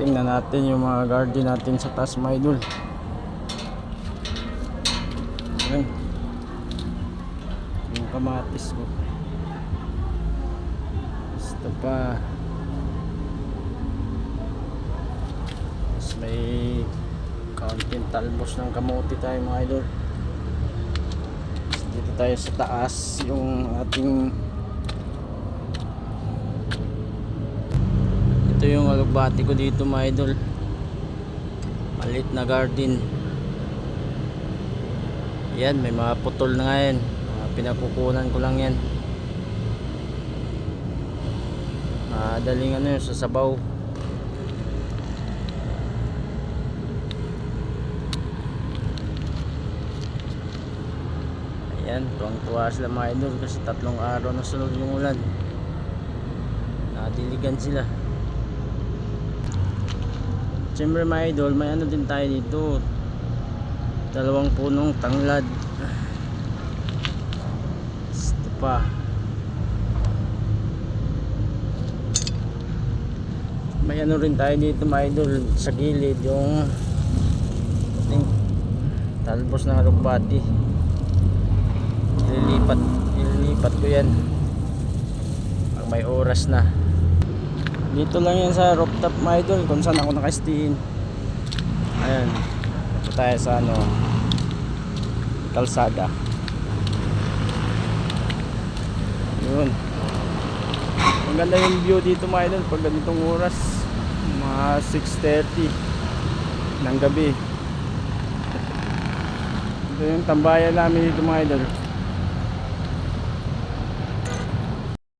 Tingnan natin yung mga garden natin sa taas mga idol. Ayan. Yung kamatis ko. Basta pa. Mas may kaunting talbos ng kamote tayo mga idol. Dito tayo sa taas yung ating Ito yung alugbati ko dito mga idol. Malit na garden. Yan, may mga putol na nga yan. Mga pinakukunan ko lang yan. Madaling ano yun, sa sabaw. Ayan, tuwang-tuwa sila mga idol kasi tatlong araw na sunod yung ulan. Nadiligan sila. Siyempre mga idol, may ano din tayo dito. Dalawang punong tanglad. Ito pa. May ano rin tayo dito mga idol sa gilid yung ating talbos ng alugbati. Ililipat, ililipat ko yan. Pag may oras na. Dito lang yan sa rooftop mga idol kung saan ako nakastiin. Ayan. Ito tayo sa ano kalsada. Yun. Ang ganda yung view dito mga idol pag ganitong oras. Mga 6.30 ng gabi. Ito yung tambayan namin dito mga idol.